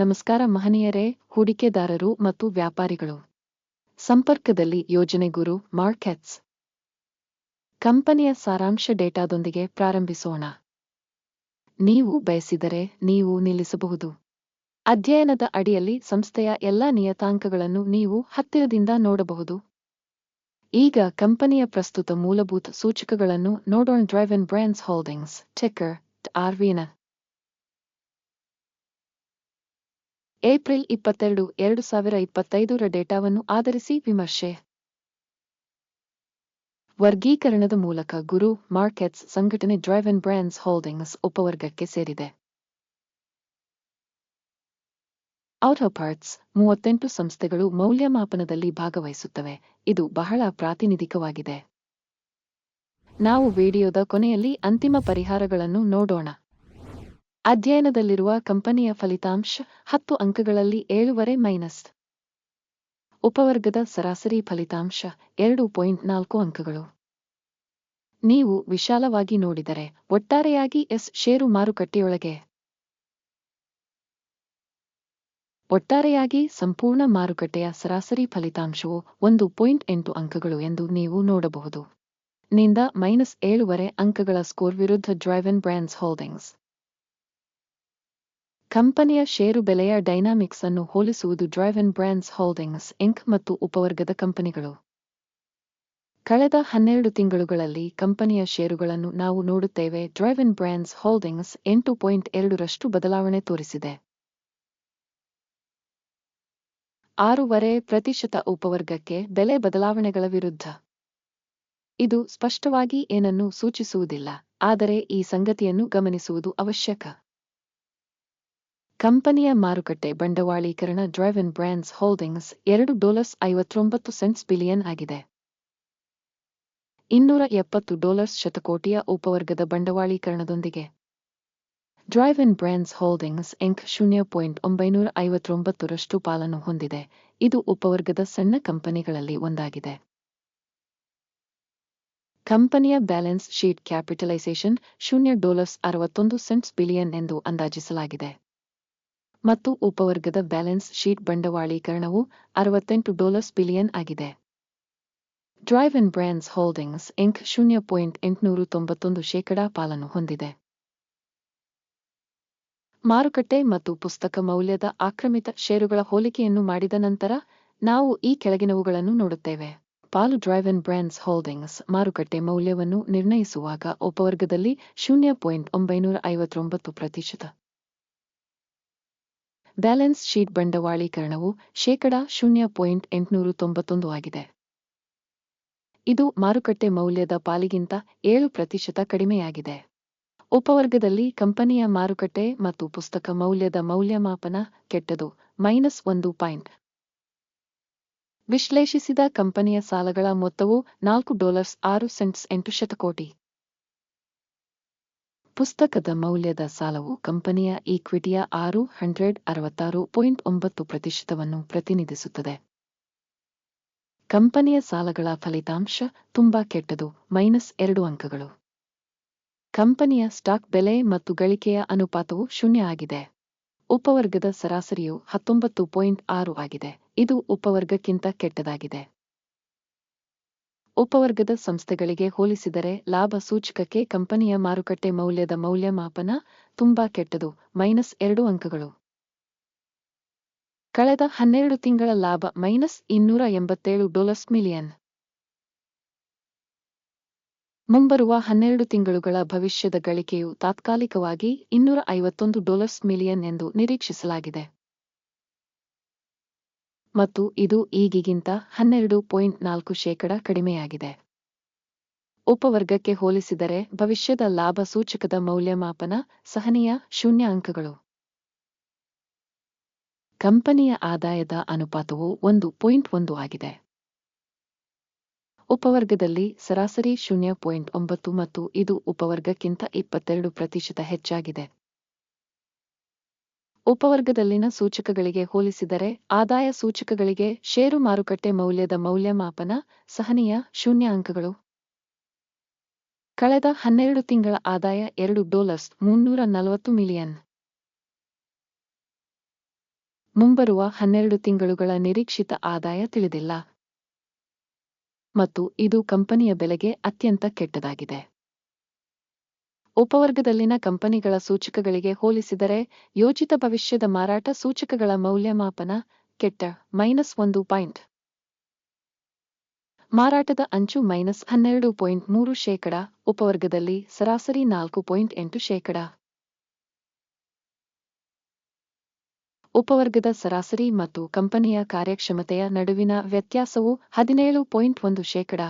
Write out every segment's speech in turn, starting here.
ನಮಸ್ಕಾರ ಮಹನೀಯರೇ, ಹೂಡಿಕೆದಾರರು ಮತ್ತು ವ್ಯಾಪಾರಿಗಳು. ಸಂಪರ್ಕದಲ್ಲಿ ಯೋಜನೆ ಗುರು ಮಾರ್ಕೆಟ್ಸ್ ಕಂಪನಿಯ ಸಾರಾಂಶ ಡೇಟಾದೊಂದಿಗೆ ಪ್ರಾರಂಭಿಸೋಣ. ನೀವು ಬಯಸಿದರೆ ನೀವು ನಿಲ್ಲಿಸಬಹುದು. ಅಧ್ಯಯನದ ಅಡಿಯಲ್ಲಿ ಸಂಸ್ಥೆಯ ಎಲ್ಲಾ ನಿಯತಾಂಕಗಳನ್ನು ನೀವು ಹತ್ತಿರದಿಂದ ನೋಡಬಹುದು. ಈಗ ಕಂಪನಿಯ ಪ್ರಸ್ತುತ ಮೂಲಭೂತ ಸೂಚಕಗಳನ್ನು ನೋಡೋಣ. ಡ್ರೈವನ್ ಬ್ರ್ಯಾಂಡ್ಸ್ ಹೋಲ್ಡಿಂಗ್ಸ್ ಟೆಕರ್ ಆರ್ವಿನ ಏಪ್ರಿಲ್ ಇಪ್ಪತ್ತೆರಡು, ಎರಡು ಸಾವಿರ ಇಪ್ಪತ್ತೈದರ ಡೇಟಾವನ್ನು ಆಧರಿಸಿ ವಿಮರ್ಶೆ. ವರ್ಗೀಕರಣದ ಮೂಲಕ ಗುರು ಮಾರ್ಕೆಟ್ಸ್ ಸಂಘಟನೆ ಡ್ರೈವ್ ಅಂಡ್ ಬ್ರ್ಯಾಂಡ್ಸ್ ಹೋಲ್ಡಿಂಗ್ಸ್ ಉಪವರ್ಗಕ್ಕೆ ಸೇರಿದೆ. ಔಟೋಪಾರ್ಟ್ಸ್ ಮೂವತ್ತೆಂಟು ಸಂಸ್ಥೆಗಳು ಮೌಲ್ಯಮಾಪನದಲ್ಲಿ ಭಾಗವಹಿಸುತ್ತವೆ. ಇದು ಬಹಳ ಪ್ರಾತಿನಿಧಿಕವಾಗಿದೆ. ನಾವು ವಿಡಿಯೋದ ಕೊನೆಯಲ್ಲಿ ಅಂತಿಮ ಪರಿಹಾರಗಳನ್ನು ನೋಡೋಣ. ಅಧ್ಯಯನದಲ್ಲಿರುವ ಕಂಪನಿಯ ಫಲಿತಾಂಶ ಹತ್ತು ಅಂಕಗಳಲ್ಲಿ ಏಳುವರೆ ಮೈನಸ್. ಉಪವರ್ಗದ ಸರಾಸರಿ ಫಲಿತಾಂಶ ಎರಡು ಪಾಯಿಂಟ್ ನಾಲ್ಕು ಅಂಕಗಳು. ನೀವು ವಿಶಾಲವಾಗಿ ನೋಡಿದರೆ ಒಟ್ಟಾರೆಯಾಗಿ ಎಸ್ ಷೇರು ಮಾರುಕಟ್ಟೆಯೊಳಗೆ. ಒಟ್ಟಾರೆಯಾಗಿ ಸಂಪೂರ್ಣ ಮಾರುಕಟ್ಟೆಯ ಸರಾಸರಿ ಫಲಿತಾಂಶವು ಒಂದು ಪಾಯಿಂಟ್ ಎಂಟು ಅಂಕಗಳು ಎಂದು ನೀವು ನೋಡಬಹುದು. ನಿಂದ ಮೈನಸ್ ಏಳುವರೆ ಅಂಕಗಳ ಸ್ಕೋರ್ ವಿರುದ್ಧ ಡ್ರೈವನ್ ಬ್ರ್ಯಾಂಡ್ಸ್ ಹೋಲ್ಡಿಂಗ್ಸ್. ಕಂಪನಿಯ ಷೇರು ಬೆಲೆಯ ಡೈನಾಮಿಕ್ಸ್ ಅನ್ನು ಹೋಲಿಸುವುದು ಡ್ರೈವನ್ ಬ್ರ್ಯಾಂಡ್ಸ್ ಹೋಲ್ಡಿಂಗ್ಸ್, ಇಂಕ್ ಮತ್ತು ಉಪವರ್ಗದ ಕಂಪನಿಗಳು. ಕಳೆದ ಹನ್ನೆರಡು ತಿಂಗಳುಗಳಲ್ಲಿ ಕಂಪನಿಯ ಷೇರುಗಳನ್ನು ನಾವು ನೋಡುತ್ತೇವೆ. ಡ್ರೈವನ್ ಬ್ರ್ಯಾಂಡ್ಸ್ ಹೋಲ್ಡಿಂಗ್ಸ್ ಎಂಟು ಪಾಯಿಂಟ್ ಎರಡರಷ್ಟು ಬದಲಾವಣೆ ತೋರಿಸಿದೆ. ಆರೂವರೆ ಪ್ರತಿಶತ ಉಪವರ್ಗಕ್ಕೆ ಬೆಲೆ ಬದಲಾವಣೆಗಳ ವಿರುದ್ಧ. ಇದು ಸ್ಪಷ್ಟವಾಗಿ ಏನನ್ನೂ ಸೂಚಿಸುವುದಿಲ್ಲ, ಆದರೆ ಈ ಸಂಗತಿಯನ್ನು ಗಮನಿಸುವುದು ಅವಶ್ಯಕ. ಕಂಪನಿಯ ಮಾರುಕಟ್ಟೆ ಬಂಡವಾಳೀಕರಣ ಡ್ರೈವನ್ ಬ್ರ್ಯಾಂಡ್ಸ್ ಹೋಲ್ಡಿಂಗ್ಸ್ ಎರಡು ಡಾಲರ್ಸ್ ಐವತ್ತೊಂಬತ್ತು ಸೆಂಟ್ಸ್ ಬಿಲಿಯನ್ ಆಗಿದೆ. ಇನ್ನೂರ ಎಪ್ಪತ್ತು ಡಾಲರ್ಸ್ ಶತಕೋಟಿಯ ಉಪವರ್ಗದ ಬಂಡವಾಳೀಕರಣದೊಂದಿಗೆ. ಡ್ರೈವನ್ ಬ್ರ್ಯಾಂಡ್ಸ್ ಹೋಲ್ಡಿಂಗ್ಸ್ ಎಂಕ್ ಶೂನ್ಯ ಪಾಯಿಂಟ್ ಒಂಬೈನೂರ ಐವತ್ತೊಂಬತ್ತರಷ್ಟು ಪಾಲನ್ನು ಹೊಂದಿದೆ. ಇದು ಉಪವರ್ಗದ ಸಣ್ಣ ಕಂಪನಿಗಳಲ್ಲಿ ಒಂದಾಗಿದೆ. ಕಂಪನಿಯ ಬ್ಯಾಲೆನ್ಸ್ ಶೀಟ್ ಕ್ಯಾಪಿಟಲೈಸೇಷನ್ ಶೂನ್ಯ ಡಾಲರ್ಸ್ ಅರವತ್ತೊಂದು ಸೆಂಟ್ಸ್ ಬಿಲಿಯನ್ ಎಂದು ಅಂದಾಜಿಸಲಾಗಿದೆ. ಮತ್ತು ಉಪವರ್ಗದ ಬ್ಯಾಲೆನ್ಸ್ ಶೀಟ್ ಬಂಡವಾಳೀಕರಣವು ಅರವತ್ತೆಂಟು ಡಾಲರ್ಸ್ ಬಿಲಿಯನ್ ಆಗಿದೆ. ಡ್ರೈವನ್ ಬ್ರ್ಯಾಂಡ್ಸ್ ಹೋಲ್ಡಿಂಗ್ಸ್ ಇಂಕ್ ಶೂನ್ಯ ಪಾಯಿಂಟ್ ಎಂಟುನೂರು ತೊಂಬತ್ತೊಂದು ಶೇಕಡಾ ಪಾಲನ್ನು ಹೊಂದಿದೆ. ಮಾರುಕಟ್ಟೆ ಮತ್ತು ಪುಸ್ತಕ ಮೌಲ್ಯದ ಆಕ್ರಮಿತ ಷೇರುಗಳ ಹೋಲಿಕೆಯನ್ನು ಮಾಡಿದ ನಂತರ ನಾವು ಈ ಕೆಳಗಿನವುಗಳನ್ನು ನೋಡುತ್ತೇವೆ. ಪಾಲು ಡ್ರೈವನ್ ಬ್ರ್ಯಾಂಡ್ಸ್ ಹೋಲ್ಡಿಂಗ್ಸ್ ಮಾರುಕಟ್ಟೆ ಮೌಲ್ಯವನ್ನು ನಿರ್ಣಯಿಸುವಾಗ ಉಪವರ್ಗದಲ್ಲಿ ಶೂನ್ಯ ಪಾಯಿಂಟ್ ಒಂಬೈನೂರ ಐವತ್ತೊಂಬತ್ತು ಪ್ರತಿಶತ. ಬ್ಯಾಲೆನ್ಸ್ ಶೀಟ್ ಬಂಡವಾಳೀಕರಣವು ಶೇಕಡ ಶೂನ್ಯ ಪಾಯಿಂಟ್ ಎಂಟುನೂರು ತೊಂಬತ್ತೊಂದು ಆಗಿದೆ. ಇದು ಮಾರುಕಟ್ಟೆ ಮೌಲ್ಯದ ಪಾಲಿಗಿಂತ ಏಳು ಪ್ರತಿಶತ ಕಡಿಮೆಯಾಗಿದೆ. ಉಪವರ್ಗದಲ್ಲಿ ಕಂಪನಿಯ ಮಾರುಕಟ್ಟೆ ಮತ್ತು ಪುಸ್ತಕ ಮೌಲ್ಯದ ಮೌಲ್ಯಮಾಪನ ಕೆಟ್ಟದು, ಮೈನಸ್ ಒಂದು ಪಾಯಿಂಟ್. ವಿಶ್ಲೇಷಿಸಿದ ಕಂಪನಿಯ ಸಾಲಗಳ ಮೊತ್ತವು ನಾಲ್ಕು ಡಾಲರ್ಸ್ ಆರು ಸೆಂಟ್ಸ್ ಎಂಟು ಶತಕೋಟಿ. ಪುಸ್ತಕದ ಮೌಲ್ಯದ ಸಾಲವು ಕಂಪನಿಯ ಈಕ್ವಿಟಿಯ ಆರು ಹಂಡ್ರೆಡ್ ಅರವತ್ತಾರು ಪಾಯಿಂಟ್ ಒಂಬತ್ತು ಪ್ರತಿಶತವನ್ನು ಪ್ರತಿನಿಧಿಸುತ್ತದೆ. ಕಂಪನಿಯ ಸಾಲಗಳ ಫಲಿತಾಂಶ ತುಂಬಾ ಕೆಟ್ಟದು, ಮೈನಸ್ ಎರಡು ಅಂಕಗಳು. ಕಂಪನಿಯ ಸ್ಟಾಕ್ ಬೆಲೆ ಮತ್ತು ಗಳಿಕೆಯ ಅನುಪಾತವು ಶೂನ್ಯ ಆಗಿದೆ. ಉಪವರ್ಗದ ಸರಾಸರಿಯು ಹತ್ತೊಂಬತ್ತು ಪಾಯಿಂಟ್ ಆರು ಆಗಿದೆ. ಇದು ಉಪವರ್ಗಕ್ಕಿಂತ ಕೆಟ್ಟದಾಗಿದೆ. ಉಪವರ್ಗದ ಸಂಸ್ಥೆಗಳಿಗೆ ಹೋಲಿಸಿದರೆ ಲಾಭ ಸೂಚಕಕ್ಕೆ ಕಂಪನಿಯ ಮಾರುಕಟ್ಟೆ ಮೌಲ್ಯದ ಮೌಲ್ಯಮಾಪನ ತುಂಬಾ ಕೆಟ್ಟದು, ಮೈನಸ್ ಎರಡು ಅಂಕಗಳು. ಕಳೆದ ಹನ್ನೆರಡು ತಿಂಗಳ ಲಾಭ ಮೈನಸ್ ಇನ್ನೂರ ಎಂಬತ್ತೇಳು ಡಾಲರ್ಸ್ ಮಿಲಿಯನ್. ಮುಂಬರುವ ಹನ್ನೆರಡು ತಿಂಗಳುಗಳ ಭವಿಷ್ಯದ ಗಳಿಕೆಯು ತಾತ್ಕಾಲಿಕವಾಗಿ ಇನ್ನೂರ ಐವತ್ತೊಂದು ಡಾಲರ್ಸ್ ಮಿಲಿಯನ್ ಎಂದು ನಿರೀಕ್ಷಿಸಲಾಗಿದೆ. ಮತ್ತು ಇದು ಈಗಿಗಿಂತ ಹನ್ನೆರಡು ಪಾಯಿಂಟ್ ನಾಲ್ಕು ಶೇಕಡ ಕಡಿಮೆಯಾಗಿದೆ. ಉಪವರ್ಗಕ್ಕೆ ಹೋಲಿಸಿದರೆ ಭವಿಷ್ಯದ ಲಾಭ ಸೂಚಕದ ಮೌಲ್ಯಮಾಪನ ಸಹನೀಯ ಶೂನ್ಯ ಅಂಕಗಳು. ಕಂಪನಿಯ ಆದಾಯದ ಅನುಪಾತವು ಒಂದು ಪಾಯಿಂಟ್ ಒಂದು ಆಗಿದೆ. ಉಪವರ್ಗದಲ್ಲಿ ಸರಾಸರಿ ಶೂನ್ಯ ಪಾಯಿಂಟ್ ಒಂಬತ್ತು ಮತ್ತು ಇದು ಉಪವರ್ಗಕ್ಕಿಂತ ಇಪ್ಪತ್ತೆರಡು ಪ್ರತಿಶತ ಹೆಚ್ಚಾಗಿದೆ. ಉಪವರ್ಗದಲ್ಲಿನ ಸೂಚಕಗಳಿಗೆ ಹೋಲಿಸಿದರೆ ಆದಾಯ ಸೂಚಕಗಳಿಗೆ ಷೇರು ಮಾರುಕಟ್ಟೆ ಮೌಲ್ಯದ ಮೌಲ್ಯಮಾಪನ ಸಹನೀಯ ಶೂನ್ಯ ಅಂಕಗಳು ಕಳೆದ ಹನ್ನೆರಡು ತಿಂಗಳ ಆದಾಯ ಎರಡು ಡಾಲರ್ಸ್ ಮುನ್ನೂರ ನಲವತ್ತು ಮಿಲಿಯನ್. ಮುಂಬರುವ ಹನ್ನೆರಡು ತಿಂಗಳುಗಳ ನಿರೀಕ್ಷಿತ ಆದಾಯ ತಿಳಿದಿಲ್ಲ. ಮತ್ತು ಇದು ಕಂಪನಿಯ ಬೆಲೆಗೆ ಅತ್ಯಂತ ಕೆಟ್ಟದಾಗಿದೆ. ಉಪವರ್ಗದಲ್ಲಿನ ಕಂಪನಿಗಳ ಸೂಚಕಗಳಿಗೆ ಹೋಲಿಸಿದರೆ ಯೋಜಿತ ಭವಿಷ್ಯದ ಮಾರಾಟ ಸೂಚಕಗಳ ಮೌಲ್ಯಮಾಪನ ಕೆಟ್ಟ, ಮೈನಸ್ ಒಂದು ಪಾಯಿಂಟ್. ಮಾರಾಟದ ಅಂಚು ಮೈನಸ್ ಹನ್ನೆರಡು ಪಾಯಿಂಟ್ ಮೂರು ಶೇಕಡ, ಉಪವರ್ಗದಲ್ಲಿ ಸರಾಸರಿ ನಾಲ್ಕು ಪಾಯಿಂಟ್ ಎಂಟು ಶೇಕಡ. ಉಪವರ್ಗದ ಸರಾಸರಿ ಮತ್ತು ಕಂಪನಿಯ ಕಾರ್ಯಕ್ಷಮತೆಯ ನಡುವಿನ ವ್ಯತ್ಯಾಸವು ಹದಿನೇಳು ಪಾಯಿಂಟ್ ಒಂದು ಶೇಕಡ.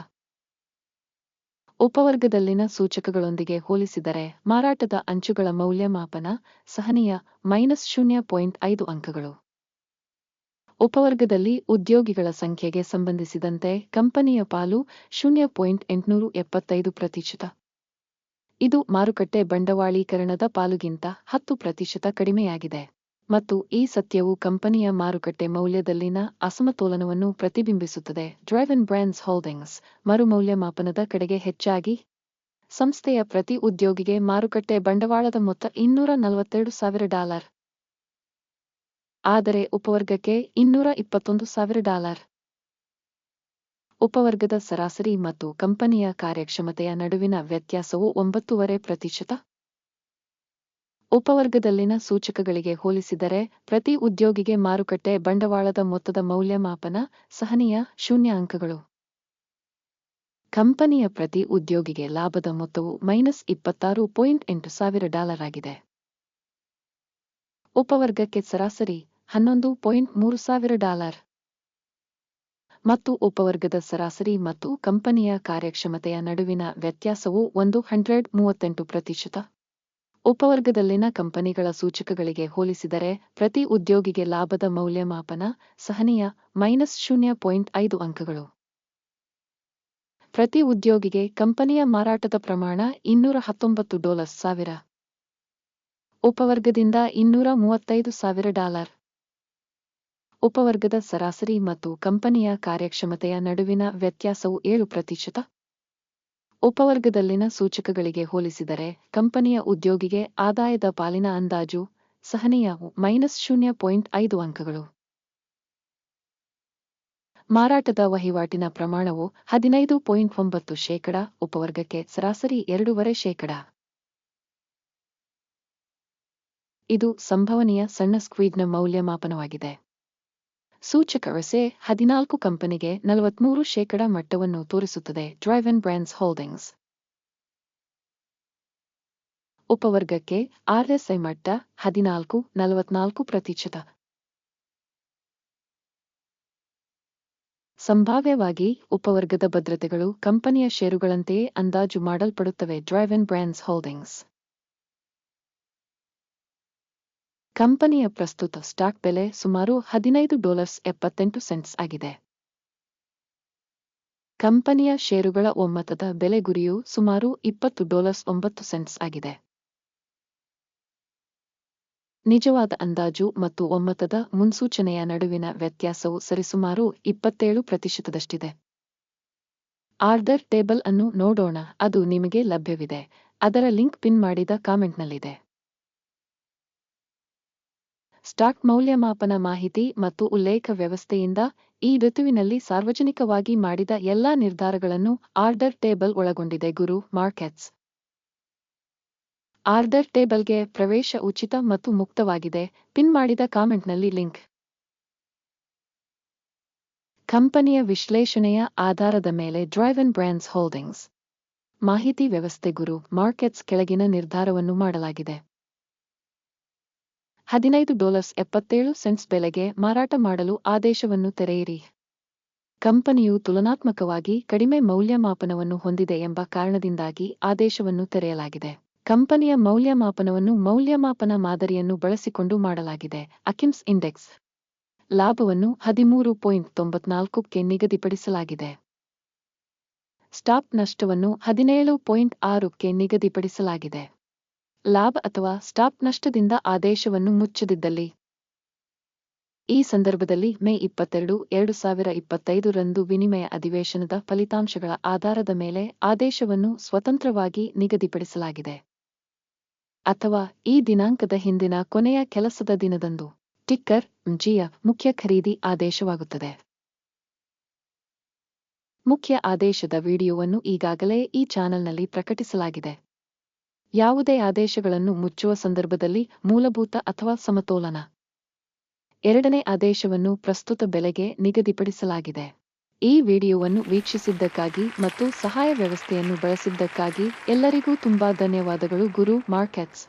ಉಪವರ್ಗದಲ್ಲಿನ ಸೂಚಕಗಳೊಂದಿಗೆ ಹೋಲಿಸಿದರೆ ಮಾರಾಟದ ಅಂಚುಗಳ ಮೌಲ್ಯಮಾಪನ ಸಹನೀಯ ಮೈನಸ್ ಶೂನ್ಯ ಪಾಯಿಂಟ್ ಐದು ಅಂಕಗಳು. ಉಪವರ್ಗದಲ್ಲಿ ಉದ್ಯೋಗಿಗಳ ಸಂಖ್ಯೆಗೆ ಸಂಬಂಧಿಸಿದಂತೆ ಕಂಪನಿಯ ಪಾಲು ಶೂನ್ಯ ಪಾಯಿಂಟ್ ಎಂಟುನೂರು ಎಪ್ಪತ್ತೈದು ಪ್ರತಿಶತ. ಇದು ಮಾರುಕಟ್ಟೆ ಬಂಡವಾಳೀಕರಣದ ಪಾಲುಗಿಂತ ಹತ್ತು ಪ್ರತಿಶತ ಕಡಿಮೆಯಾಗಿದೆ. ಮತ್ತು ಈ ಸತ್ಯವು ಕಂಪನಿಯ ಮಾರುಕಟ್ಟೆ ಮೌಲ್ಯದಲ್ಲಿನ ಅಸಮತೋಲನವನ್ನು ಪ್ರತಿಬಿಂಬಿಸುತ್ತದೆ. ಡ್ರೈವನ್ ಬ್ರ್ಯಾಂಡ್ಸ್ ಹೋಲ್ಡಿಂಗ್ಸ್ ಮರುಮೌಲ್ಯಮಾಪನದ ಕಡೆಗೆ ಹೆಚ್ಚಾಗಿ ಸಂಸ್ಥೆಯ ಪ್ರತಿ ಉದ್ಯೋಗಿಗೆ ಮಾರುಕಟ್ಟೆ ಬಂಡವಾಳದ ಮೊತ್ತ ಇನ್ನೂರ ನಲವತ್ತೆರಡು ಸಾವಿರ ಡಾಲರ್. ಆದರೆ ಉಪವರ್ಗಕ್ಕೆ ಇನ್ನೂರ ಇಪ್ಪತ್ತೊಂದು ಸಾವಿರ ಡಾಲರ್. ಉಪವರ್ಗದ ಸರಾಸರಿ ಮತ್ತು ಕಂಪನಿಯ ಕಾರ್ಯಕ್ಷಮತೆಯ ನಡುವಿನ ವ್ಯತ್ಯಾಸವು ಒಂಬತ್ತೂವರೆ ಪ್ರತಿಶತ. ಉಪವರ್ಗದಲ್ಲಿನ ಸೂಚಕಗಳಿಗೆ ಹೋಲಿಸಿದರೆ, ಪ್ರತಿ ಉದ್ಯೋಗಿಗೆ ಮಾರುಕಟ್ಟೆ ಬಂಡವಾಳದ ಮೊತ್ತದ ಮೌಲ್ಯಮಾಪನ ಸಹನೀಯ ಶೂನ್ಯ ಅಂಕಗಳು ಕಂಪನಿಯ ಪ್ರತಿ ಉದ್ಯೋಗಿಗೆ ಲಾಭದ ಮೊತ್ತವು ಮೈನಸ್ ಇಪ್ಪತ್ತಾರು ಪಾಯಿಂಟ್ ಎಂಟು ಸಾವಿರ ಡಾಲರ್ ಆಗಿದೆ. ಉಪವರ್ಗಕ್ಕೆ ಸರಾಸರಿ ಹನ್ನೊಂದು ಪಾಯಿಂಟ್ ಮೂರು ಸಾವಿರ ಡಾಲರ್. ಮತ್ತು ಉಪವರ್ಗದ ಸರಾಸರಿ ಮತ್ತು ಕಂಪನಿಯ ಕಾರ್ಯಕ್ಷಮತೆಯ ನಡುವಿನ ವ್ಯತ್ಯಾಸವು ಒಂದು ಹಂಡ್ರೆಡ್ ಮೂವತ್ತೆಂಟು ಪ್ರತಿಶತ. ಉಪವರ್ಗದಲ್ಲಿನ ಕಂಪನಿಗಳ ಸೂಚಕಗಳಿಗೆ ಹೋಲಿಸಿದರೆ, ಪ್ರತಿ ಉದ್ಯೋಗಿಗೆ ಲಾಭದ ಮೌಲ್ಯಮಾಪನ ಸಹನೀಯ ಮೈನಸ್ ಶೂನ್ಯ ಪಾಯಿಂಟ್ ಐದು ಅಂಕಗಳು. ಪ್ರತಿ ಉದ್ಯೋಗಿಗೆ ಕಂಪನಿಯ ಮಾರಾಟದ ಪ್ರಮಾಣ ಇನ್ನೂರ ಹತ್ತೊಂಬತ್ತು ಡಾಲರ್ ಸಾವಿರ. ಉಪವರ್ಗದಿಂದ ಇನ್ನೂರ ಮೂವತ್ತೈದು ಸಾವಿರ ಡಾಲರ್. ಉಪವರ್ಗದ ಸರಾಸರಿ ಮತ್ತು ಕಂಪನಿಯ ಕಾರ್ಯಕ್ಷಮತೆಯ ನಡುವಿನ ವ್ಯತ್ಯಾಸವು ಏಳು ಪ್ರತಿಶತ. ಉಪವರ್ಗದಲ್ಲಿನ ಸೂಚಕಗಳಿಗೆ ಹೋಲಿಸಿದರೆ, ಕಂಪನಿಯ ಉದ್ಯೋಗಿಗೆ ಆದಾಯದ ಪಾಲಿನ ಅಂದಾಜು ಸಹನೀಯ ಮೈನಸ್ ಶೂನ್ಯ ಪಾಯಿಂಟ್ ಐದು ಅಂಕಗಳು. ಮಾರಾಟದ ವಹಿವಾಟಿನ ಪ್ರಮಾಣವು ಹದಿನೈದು ಪಾಯಿಂಟ್ ಒಂಬತ್ತು ಶೇಕಡ, ಉಪವರ್ಗಕ್ಕೆ ಸರಾಸರಿ ಎರಡೂವರೆ ಶೇಕಡ. ಇದು ಸಂಭವನೀಯ ಸಣ್ಣ ಸ್ಕ್ವೀಡ್ನ ಮೌಲ್ಯಮಾಪನವಾಗಿದೆ. ಸೂಚಕ ರಸೆ ಹದಿನಾಲ್ಕು ಕಂಪನಿಗೆ ನಲವತ್ಮೂರು ಶೇಕಡ ಮಟ್ಟವನ್ನು ತೋರಿಸುತ್ತದೆ ಡ್ರೈವನ್ ಬ್ರ್ಯಾಂಡ್ಸ್ ಹೋಲ್ಡಿಂಗ್ಸ್ ಉಪವರ್ಗಕ್ಕೆ ಆರ್ಎಸ್ಐ ಮಟ್ಟ ಹದಿನಾಲ್ಕು, ನಲವತ್ನಾಲ್ಕು ಪ್ರತಿಶತ. ಸಂಭಾವ್ಯವಾಗಿ ಉಪವರ್ಗದ ಭದ್ರತೆಗಳು ಕಂಪನಿಯ ಷೇರುಗಳಂತೆಯೇ ಅಂದಾಜು ಮಾಡಲ್ಪಡುತ್ತವೆ ಡ್ರೈವನ್ ಬ್ರ್ಯಾಂಡ್ಸ್ ಹೋಲ್ಡಿಂಗ್ಸ್ ಕಂಪನಿಯ ಪ್ರಸ್ತುತ ಸ್ಟಾಕ್ ಬೆಲೆ ಸುಮಾರು ಹದಿನೈದು ಡಾಲರ್ಸ್ ಎಪ್ಪತ್ತೆಂಟು ಸೆಂಟ್ಸ್ ಆಗಿದೆ. ಕಂಪನಿಯ ಷೇರುಗಳ ಒಮ್ಮತದ ಬೆಲೆ ಗುರಿಯು ಸುಮಾರು ಇಪ್ಪತ್ತು ಡಾಲರ್ಸ್ ಒಂಬತ್ತು ಸೆಂಟ್ಸ್ ಆಗಿದೆ. ನಿಜವಾದ ಅಂದಾಜು ಮತ್ತು ಒಮ್ಮತದ ಮುನ್ಸೂಚನೆಯ ನಡುವಿನ ವ್ಯತ್ಯಾಸವು ಸರಿಸುಮಾರು ಇಪ್ಪತ್ತೇಳು ಪ್ರತಿಶತದಷ್ಟಿದೆ. ಆರ್ಡರ್ ಟೇಬಲ್ ಅನ್ನು ನೋಡೋಣ, ಅದು ನಿಮಗೆ ಲಭ್ಯವಿದೆ. ಅದರ ಲಿಂಕ್ ಪಿನ್ ಮಾಡಿದ ಕಾಮೆಂಟ್ನಲ್ಲಿದೆ. ಸ್ಟಾಕ್ ಮೌಲ್ಯಮಾಪನ ಮಾಹಿತಿ ಮತ್ತು ಉಲ್ಲೇಖ ವ್ಯವಸ್ಥೆಯಿಂದ ಈ ಋತುವಿನಲ್ಲಿ ಸಾರ್ವಜನಿಕವಾಗಿ ಮಾಡಿದ ಎಲ್ಲಾ ನಿರ್ಧಾರಗಳನ್ನು ಆರ್ಡರ್ ಟೇಬಲ್ ಒಳಗೊಂಡಿದೆ ಗುರು ಮಾರ್ಕೆಟ್ಸ್. ಆರ್ಡರ್ ಟೇಬಲ್ಗೆ ಪ್ರವೇಶ ಉಚಿತ ಮತ್ತು ಮುಕ್ತವಾಗಿದೆ. ಪಿನ್ ಮಾಡಿದ ಕಾಮೆಂಟ್ನಲ್ಲಿ ಲಿಂಕ್. ಕಂಪನಿಯ ವಿಶ್ಲೇಷಣೆಯ ಆಧಾರದ ಮೇಲೆ ಡ್ರೈವನ್ ಬ್ರ್ಯಾಂಡ್ಸ್ ಹೋಲ್ಡಿಂಗ್ಸ್. ಮಾಹಿತಿ ವ್ಯವಸ್ಥೆ ಗುರು ಮಾರ್ಕೆಟ್ಸ್ ಕೆಳಗಿನ ನಿರ್ಧಾರವನ್ನು ಮಾಡಲಾಗಿದೆ. ಹದಿನೈದು ಡಾಲರ್ಸ್ ಎಪ್ಪತ್ತೇಳು ಸೆಂಟ್ಸ್ ಬೆಲೆಗೆ ಮಾರಾಟ ಮಾಡಲು ಆದೇಶವನ್ನು ತೆರೆಯಿರಿ. ಕಂಪನಿಯು ತುಲನಾತ್ಮಕವಾಗಿ ಕಡಿಮೆ ಮೌಲ್ಯಮಾಪನವನ್ನು ಹೊಂದಿದೆ ಎಂಬ ಕಾರಣದಿಂದಾಗಿ ಆದೇಶವನ್ನು ತೆರೆಯಲಾಗಿದೆ. ಕಂಪನಿಯ ಮೌಲ್ಯಮಾಪನವನ್ನು ಮೌಲ್ಯಮಾಪನ ಮಾದರಿಯನ್ನು ಬಳಸಿಕೊಂಡು ಮಾಡಲಾಗಿದೆ. ಅಕಿಮ್ಸ್ ಇಂಡೆಕ್ಸ್ ಲಾಭವನ್ನು ಹದಿಮೂರು ಪಾಯಿಂಟ್ ತೊಂಬತ್ನಾಲ್ಕಕ್ಕೆ ನಿಗದಿಪಡಿಸಲಾಗಿದೆ. ಸ್ಟಾಪ್ ನಷ್ಟವನ್ನು ಹದಿನೇಳು ಪಾಯಿಂಟ್ ಆರಕ್ಕೆ ನಿಗದಿಪಡಿಸಲಾಗಿದೆ. ಲಾಭ ಅಥವಾ ಸ್ಟಾಪ್ ನಷ್ಟದಿಂದ ಆದೇಶವನ್ನು ಮುಚ್ಚದಿದ್ದಲ್ಲಿ. ಈ ಸಂದರ್ಭದಲ್ಲಿ ಮೇ ಇಪ್ಪತ್ತೆರಡು, ಎರಡು ಸಾವಿರ ಇಪ್ಪತ್ತೈದು ರಂದು ವಿನಿಮಯ ಅಧಿವೇಶನದ ಫಲಿತಾಂಶಗಳ ಆಧಾರದ ಮೇಲೆ ಆದೇಶವನ್ನು ಸ್ವತಂತ್ರವಾಗಿ ನಿಗದಿಪಡಿಸಲಾಗಿದೆ. ಅಥವಾ ಈ ದಿನಾಂಕದ ಹಿಂದಿನ ಕೊನೆಯ ಕೆಲಸದ ದಿನದಂದು. ಟಿಕ್ಕರ್ ಜಿಯ ಮುಖ್ಯ ಖರೀದಿ ಆದೇಶವಾಗುತ್ತದೆ. ಮುಖ್ಯ ಆದೇಶದ ವಿಡಿಯೋವನ್ನು ಈಗಾಗಲೇ ಈ ಚಾನೆಲ್ನಲ್ಲಿ ಪ್ರಕಟಿಸಲಾಗಿದೆ. ಯಾವುದೇ ಆದೇಶಗಳನ್ನು ಮುಚ್ಚುವ ಸಂದರ್ಭದಲ್ಲಿ ಮೂಲಭೂತ ಅಥವಾ ಸಮತೋಲನ. ಎರಡನೇ ಆದೇಶವನ್ನು ಪ್ರಸ್ತುತ ಬೆಲೆಗೆ ನಿಗದಿಪಡಿಸಲಾಗಿದೆ. ಈ ವಿಡಿಯೋವನ್ನು ವೀಕ್ಷಿಸಿದ್ದಕ್ಕಾಗಿ ಮತ್ತು ಸಹಾಯ ವ್ಯವಸ್ಥೆಯನ್ನು ಬಳಸಿದ್ದಕ್ಕಾಗಿ ಎಲ್ಲರಿಗೂ ತುಂಬಾ ಧನ್ಯವಾದಗಳು ಗುರು ಮಾರ್ಕೆಟ್ಸ್.